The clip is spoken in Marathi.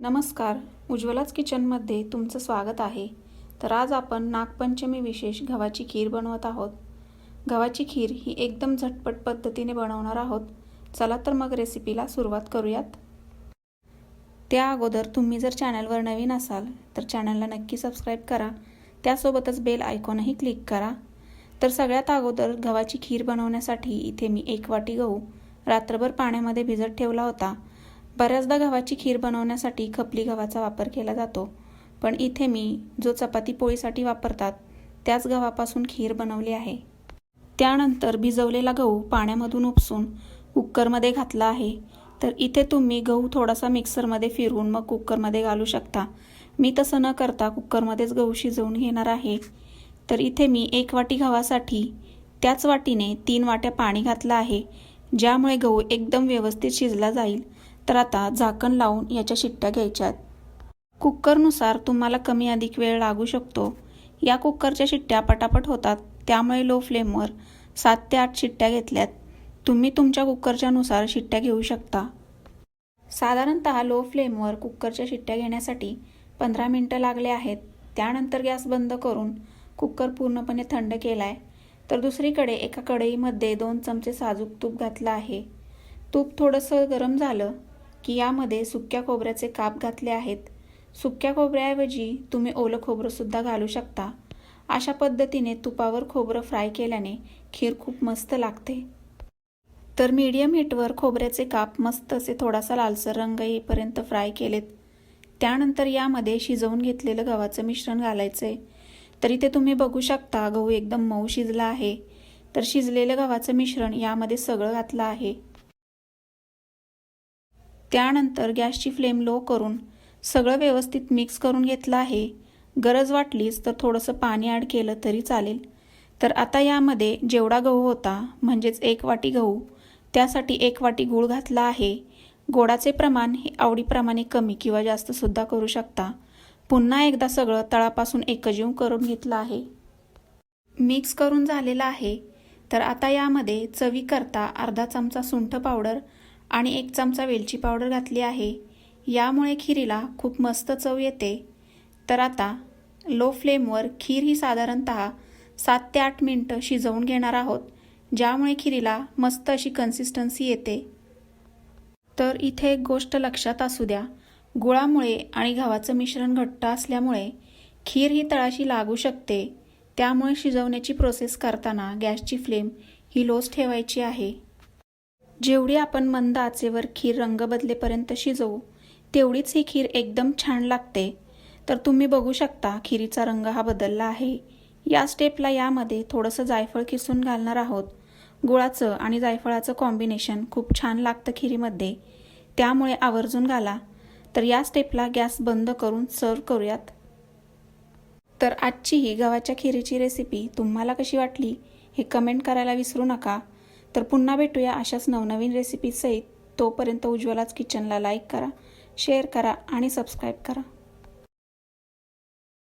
नमस्कार. उज्ज्वलाच किचनमध्ये तुमचं स्वागत आहे. तर आज आपण नागपंचमी विशेष गव्हाची खीर बनवत आहोत. गव्हाची खीर ही एकदम झटपट पद्धतीने बनवणार आहोत. चला तर मग रेसिपीला सुरुवात करूयात. त्या अगोदर तुम्ही जर चॅनलवर नवीन असाल तर चॅनलला नक्की सबस्क्राईब करा. त्यासोबतच बेल आयकॉनही क्लिक करा. तर सगळ्यात अगोदर गव्हाची खीर बनवण्यासाठी इथे मी एक वाटी गहू रात्रभर पाण्यामध्ये भिजत ठेवला होता. बऱ्याचदा गव्हाची खीर बनवण्यासाठी खपली गव्हाचा वापर केला जातो. पण इथे मी जो चपाती पोळीसाठी वापरतात त्याच गव्हापासून खीर बनवली आहे. त्यानंतर भिजवलेला गहू पाण्यामधून उपसून कुकरमध्ये घातला आहे. तर इथे तुम्ही गहू थोडासा मिक्सरमध्ये फिरवून मग कुकरमध्ये घालू शकता. मी तसं न करता कुकरमध्येच गहू शिजवून घेणार आहे. तर इथे मी एक वाटी गव्हासाठी त्याच वाटीने तीन वाट्या पाणी घातलं आहे ज्यामुळे गहू एकदम व्यवस्थित शिजला जाईल. तर आता झाकण लावून याच्या शिट्ट्या घ्यायच्यात. कुकरनुसार तुम्हाला कमी अधिक वेळ लागू शकतो. या कुकरच्या शिट्ट्या पटापट होतात. त्यामुळे लो फ्लेमवर सात ते आठ शिट्ट्या घेतल्यात. तुम्ही तुमच्या कुकरच्यानुसार शिट्ट्या घेऊ शकता. साधारणत लो फ्लेमवर कुकरच्या शिट्ट्या घेण्यासाठी पंधरा मिनटं लागले आहेत. त्यानंतर गॅस बंद करून कुकर पूर्णपणे थंड केला आहे तर दुसरीकडे एका कढईमध्ये दोन चमचे साजूक तूप घातलं आहे. तूप थोडंसं गरम झालं की यामध्ये सुक्या खोबऱ्याचे काप घातले आहेत. सुक्या खोबऱ्याऐवजी तुम्ही ओलं खोबरंसुद्धा घालू शकता. अशा पद्धतीने तुपावर खोबरं फ्राय केल्याने खीर खूप मस्त लागते. तर मीडियम हीटवर खोबऱ्याचे काप मस्त असे थोडासा लालसर रंग येईपर्यंत फ्राय केलेत. त्यानंतर यामध्ये शिजवून घेतलेलं गव्हाचं मिश्रण घालायचं आहे तर इथे तुम्ही बघू शकता गहू एकदम मऊ शिजला आहे. तर शिजलेलं गव्हाचं मिश्रण यामध्ये सगळं घातलं आहे. त्यानंतर गॅसची फ्लेम लो करून सगळं व्यवस्थित मिक्स करून घेतलं आहे. गरज वाटलीच तर थोडंसं पाणी ॲड केलं तरी चालेल. तर आता यामध्ये जेवढा गहू होता म्हणजेच एक वाटी गहू त्यासाठी एक वाटी गूळ घातला आहे. गोडाचे प्रमाण हे आवडीप्रमाणे कमी किंवा जास्तसुद्धा करू शकता. पुन्हा एकदा सगळं तळापासून एकजीव करून घेतलं आहे. मिक्स करून झालेलं आहे. तर आता यामध्ये चवीकरता अर्धा चमचा सुंठ पावडर आणि एक चमचा वेलची पावडर घातली आहे. यामुळे खिरीला खूप मस्त चव येते. तर आता लो फ्लेमवर खीर ही साधारणत सात ते आठ मिनटं शिजवून घेणार आहोत ज्यामुळे खिरीला मस्त अशी कन्सिस्टन्सी येते. तर इथे एक गोष्ट लक्षात असू द्या. गुळामुळे आणि गव्हाचं मिश्रण घट्ट असल्यामुळे खीर ही तळाशी लागू शकते. त्यामुळे शिजवण्याची प्रोसेस करताना गॅसची फ्लेम ही लोच ठेवायची आहे. जेवढी आपण मंद आचेवर खीर रंग बदलेपर्यंत शिजवू तेवढीच ही खीर एकदम छान लागते. तर तुम्ही बघू शकता खिरीचा रंग हा बदलला आहे. या स्टेपला यामध्ये थोडंसं जायफळ किसून घालणार आहोत. गुळाचं आणि जायफळाचं कॉम्बिनेशन खूप छान लागतं खिरीमध्ये. त्यामुळे आवर्जून घाला. तर या स्टेपला गॅस बंद करून सर्व करूयात. तर आजची ही गव्हाच्या खिरीची रेसिपी तुम्हाला कशी वाटली हे कमेंट करायला विसरू नका. तर पुन्हा भेटूया अशाच नवनवीन रेसिपीसहित तोपर्यंत उज्ज्वलाच किचनला लाईक करा शेअर करा आणि सबस्क्राईब करा.